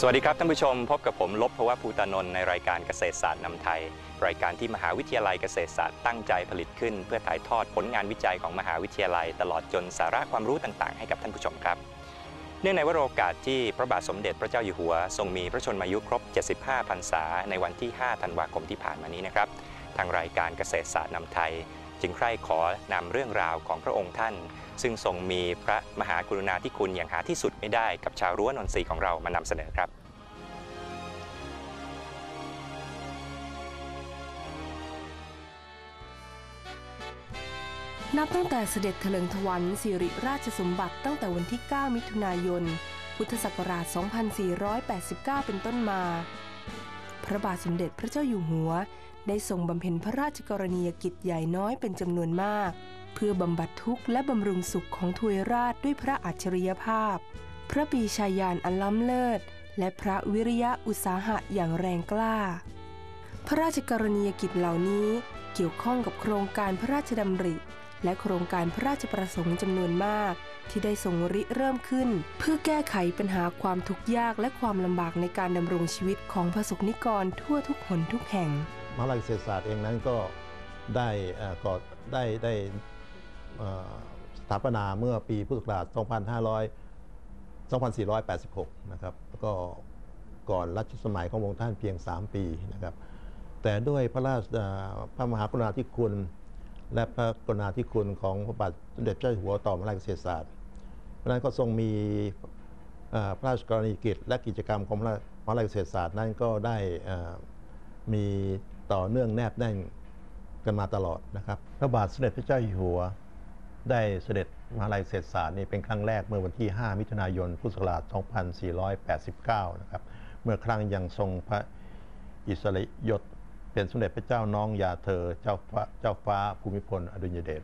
สวัสดีครับท่านผู้ชมพบกับผมลบภวะภูตานนท์ในรายการเกษตรศาสตร์นำไทย รายการที่มหาวิทยาลัยเกษตรศาสตร์ตั้งใจผลิตขึ้น เพื่อถ่ายทอดผลงานวิจัยของมหาวิทยาลัย ตลอดจนสาระความรู้ต่างๆ ให้กับท่านผู้ชมครับ เนื่องในวโรกาสที่พระบาทสมเด็จพระเจ้าอยู่หัว ทรงมีพระชนมายุครบ 75 พรรษา ในวันที่ 5 ธันวาคมที่ผ่านมานี้นะครับทางรายการเกษตรศาสตร์นำไทย จึงใคร่ขอนำเรื่องราวของพระองค์ท่าน ซึ่งทรงมีพระมหากรุณาธิคุณอย่างหาที่สุดไม่ได้กับชาวรั้วนนทรีของเรามานำเสนอครับนับตั้งแต่เสด็จเถลิงถวันสิริราชสมบัติตั้งแต่วันที่ 9 มิถุนายน พุทธศักราช 2489 เป็นต้นมา พระบาทสมเด็จพระเจ้าอยู่หัว ได้ทรงบำเพ็ญพระราชกรณียกิจใหญ่น้อยเป็นจำนวนมาก เพื่อบำบัดทุกข์และบำรุงสุขของทวยราชด้วยพระอัจฉริยภาพ พระปีชาญาณอันล้ำเลิศ และพระวิริยะอุตสาหะอย่างแรงกล้า พระราชกรณียกิจเหล่านี้เกี่ยวข้องกับโครงการพระราชดำริ และโครงการพระราชประสงค์จำนวนมาก ที่ได้ทรงริเริ่มขึ้น เพื่อแก้ไขปัญหาความทุกข์ยากและความลำบากในการดำรงชีวิตของประสบนิกรทั่วทุกหนทุกแห่ง มหาวิทยาลัยเกษตรศาสตร์เองนั้นก็ได้ก่อได้ได้สถาปนาเมื่อปีพุทธศักราช 2500 2486 นะครับแล้วก็ก่อนรัชสมัยขององค์ท่านเพียง 3 ปีนะครับ แต่ด้วยพระราชพระมหากรุณาธิคุณ และพระกรุณาธิคุณของพระบาทสมเด็จเจ้าอยู่หัวต่อมหาวิทยาลัยเกษตรศาสตร์เพราะนั้นก็ทรงมีพระราชกรณียกิจและกิจกรรมของมหาวิทยาลัยเกษตรศาสตร์นั้นก็ได้มี ต่อเนื่องแนบแน่นกันมาตลอดนะครับพระบาทสมเด็จพระเจ้าอยู่หัว ได้เสด็จมหาลัยเศรษฐศาสตร์นี่เป็นครั้งแรกเมื่อวันที่ 5 มิถุนายน พุทธศักราช 2489 นะครับ เมื่อครั้งยังทรงพระอิสริยศเป็นสมเด็จพระเจ้าน้องยาเธอเจ้าฟ้าเจ้าฟ้าภูมิพลอดุลยเดช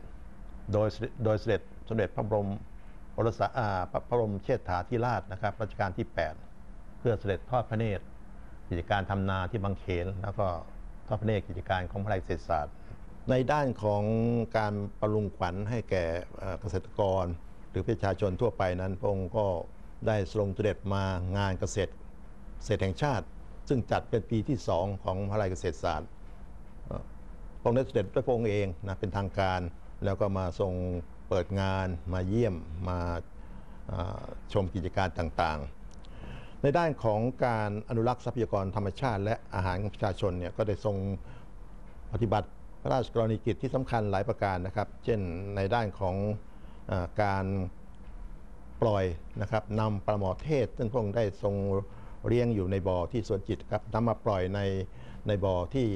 โดยโดยเสด็จสมเด็จพระบรมโอรสาอาพระพระบรมเชษฐาธิราชนะครับรัชกาลที่ 8 เพื่อเสด็จทอดพระเนตรกิจการทำนาที่บางเขนแล้วก็ ทอดพระเนตรกิจการของพระราชเศรษฐศาสตร์ ในด้านของการประลุงขวัญให้แก่เกษตรกร หรือประชาชนทั่วไปนั้น พระองค์ก็ได้ทรงเสด็จมางานเกษตรเกษตรแห่งชาติ ซึ่งจัดเป็นปีที่2ของมหาลัยเกษตรศาสตร์พระองค์ได้เสด็จด้วยพระองค์เองนะเป็นทางการ แล้วก็มาทรงเปิดงานมาเยี่ยมมาชมกิจการต่างๆ ในด้านของการอนุรักษ์ทรัพยากรธรรมชาติ และอาหารของประชาชนเนี่ยก็ได้ทรงปฏิบัติพระราชกรณีกิจที่สำคัญหลายประการนะครับ เช่นในด้านของอการปล่อยนะครับนำปลาหมอเทศ ซึ่งพระองค์ได้ทรงเลี้ยงอยู่ในบ่อที่สวนจิตครับนำมาปล่อยในในบ่อที่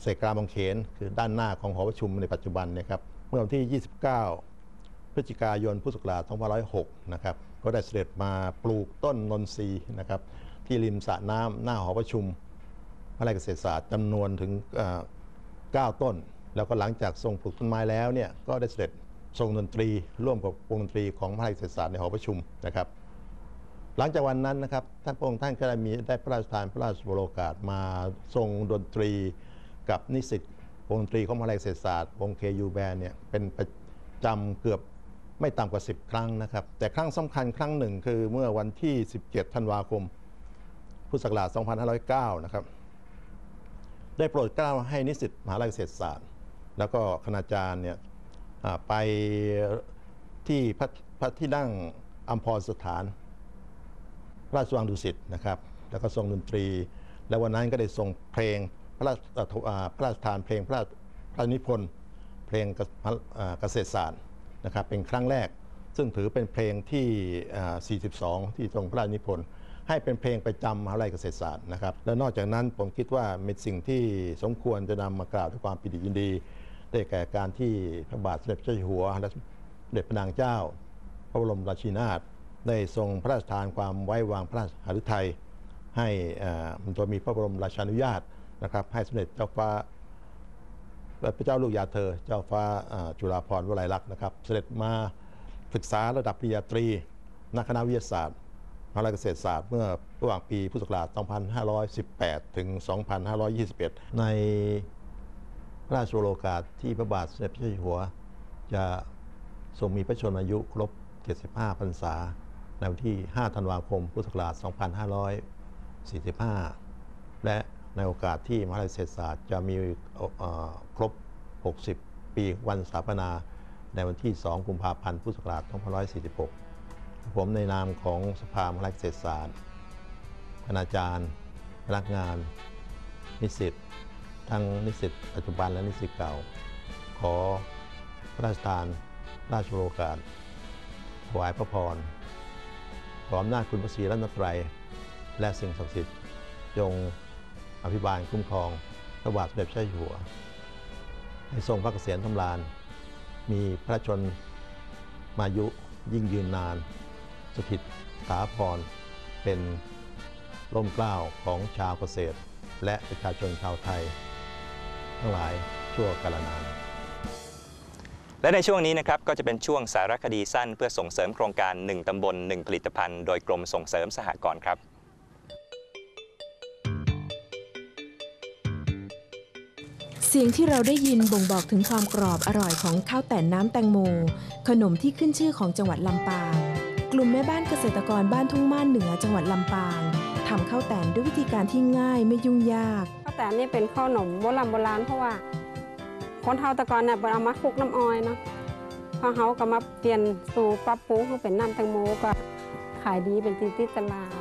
เสกรามบางเขน คือด้านหน้าของหอประชุมในปัจจุบันนะครับ เมื่อวันที่ 29 พฤศจิกายนพุทธศักราช2506นะครับก็ได้เสด็จมาปลูกต้นนนทรีย์นะครับที่ริมสระน้ำหน้าหอประชุมมหาวิทยาลัยเกษตรศาสตร์จำนวนถึงเอ่อ9ต้น แล้วก็หลังจากทรงปลูกต้นไม้แล้วเนี่ยก็ได้เสด็จทรงดนตรีร่วมกับวงดนตรีของมหาวิทยาลัยเกษตรศาสตร์ในหอประชุมนะครับหลังจากวันนั้นนะครับท่านพระองค์ท่านก็ได้มีได้พระราชทานพระราชวโรกาสมาทรงดนตรีกับนิสิตวงดนตรีของมหาวิทยาลัยเกษตรศาสตร์วงเคยูแบนเนี่ยเป็นประจำเกือบ ไม่ต่ำกว่า 10 ครั้งนะครับ แต่ครั้งสำคัญครั้งหนึ่งคือเมื่อวันที่ 17 ธันวาคม พุทธศักราช 2509 นะครับ ได้โปรดเกล้าให้นิสิตมหาลัยเกษตรศาสตร์ แล้วก็คณาจารย์เนี่ยไปที่พระพระที่นั่งอัมพรสถาน ราชวังดุสิตนะครับ แล้วก็ทรงดนตรี และวันนั้นก็ได้ทรงเพลงพระราชพระราชทานเพลงพระราชพระนิพนธ์เพลงเกษตรศาสตร์ นะครับเป็นครั้งแรก ซึ่งถือเป็นเพลงที่ 42 ที่ทรงพระราชนิพนธ์ให้เป็นเพลงประจำมหาวิทยาลัยเกษตรศาสตร์นะครับ และนอกจากนั้นผมคิดว่าเป็นสิ่งที่สมควรจะนำมากล่าวด้วยความปิติยินดี ได้แก่การที่พระบาทสมเด็จพระเจ้าอยู่หัวและสมเด็จพระนางเจ้า พระบรมราชินีนาถได้ทรงพระราชทานความไว้วางพระราชหฤทัยให้อ่าโดยมีพระบรมราชานุญาตนะครับ ให้สมเด็จเจ้าฟ้า พระเจ้าลูกยาเธอ เจ้าฟ้าจุฬาภรณ์วลัยลักษณ์นะครับ เสด็จมาศึกษาระดับปริญญาตรีณคณะวิทยาศาสตร์มหาวิทยาลัยเกษตรศาสตร์เมื่อระหว่างปีพุทธศักราช 2518 ถึง 2521 ในพระราชโอรกาสที่พระบาทสมเด็จพระเจ้าอยู่หัว จะทรงมีพระชนมายุครบ 75 พรรษา ในวันที่ 5 ธันวาคม พุทธศักราช 2545 และ ในโอกาสที่มหาวิทยาลัยเศรษฐศาสตร์จะมีครบ 60 ปีวันสถาปนาในวันที่ 2 กุมภาพันธ์ พุทธศักราช 2546 ผมในนามของสภามหาวิทยาลัยเศรษฐศาสตร์คณาจารย์ พนักงาน นิสิต ทั้งนิสิตปัจจุบันและนิสิตเก่า ขอพระราชทาน ราชโอกาส ถวายพระพร ขออำนาจคุณพระศรีรัตนตรัย และสิ่งศักดิ์สิทธิ์จง อภิบาลคุ้มครองพระบาทสมเด็จพระเจ้าอยู่หัวให้ทรงพระเกษียณทำลาน มีพระชนมายุยิ่งยืนนาน สถิตสถาพรเป็นร่มเกล้าของชาวเกษตร และประชาชนชาวไทย ทั้งหลายชั่วกาลนาน และในช่วงนี้นะครับก็จะเป็นช่วงสารคดีสั้นเพื่อส่งเสริมโครงการ 1 ตำบล 1 ผลิตภัณฑ์ โดยกรมส่งเสริมสหกรณ์ครับ เสียงที่เราได้ยินบ่งบอกถึงความกรอบอร่อยของข้าวแต่นน้ำแตงโม ขนมที่ขึ้นชื่อของจังหวัดลำปาง กลุ่มแม่บ้านเกษตรกรบ้านทุ่งม่านเหนือจังหวัดลำปางทำข้าวแต่นด้วยวิธีการที่ง่ายไม่ยุ่งยากข้าวแต่นี่เป็นข้าวหนมโบราณโบราณเพราะว่า คนเฒ่าตะกอนเนี่ยเอามาคลุกน้ำอ้อยเนาะพอเขาก็มาเปลี่ยนสูตรปรับปรุงให้เป็นน้ำแตงโมก็ขายดีเป็นติดติตลาด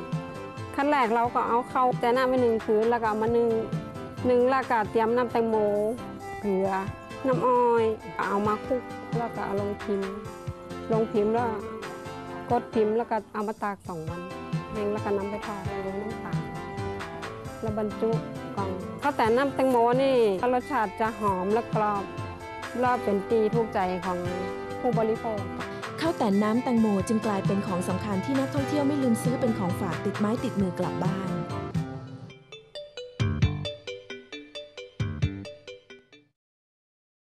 ขั้นแรกเราก็เอาเข้าวแต่น้ำไปหนึ่งคืนแล้วก็เอามานึ่ง หนึ่งแล้วก็เตรียมน้ำแตงโมเกลือ น้ำอ้อยเอามาคลุกแล้วก็เอาลงพิมพ์ ลงพิมพ์แล้วกดพิมพ์แล้วก็เอามาตากสองวันแห้งแล้วก็นำไปทอดลงน้ำตาลแล้วบรรจุกล่องข้าวแต่น้ำแตงโมนี่รสชาติจะหอมและกรอบและเป็นตีถูกใจของผู้บริโภคข้าวแต่นน้ำแตงโมจึงกลายเป็นของสำคัญที่นักท่องเที่ยวไม่ลืมซื้อเป็นของฝากติดไม้ติดมือกลับบ้าน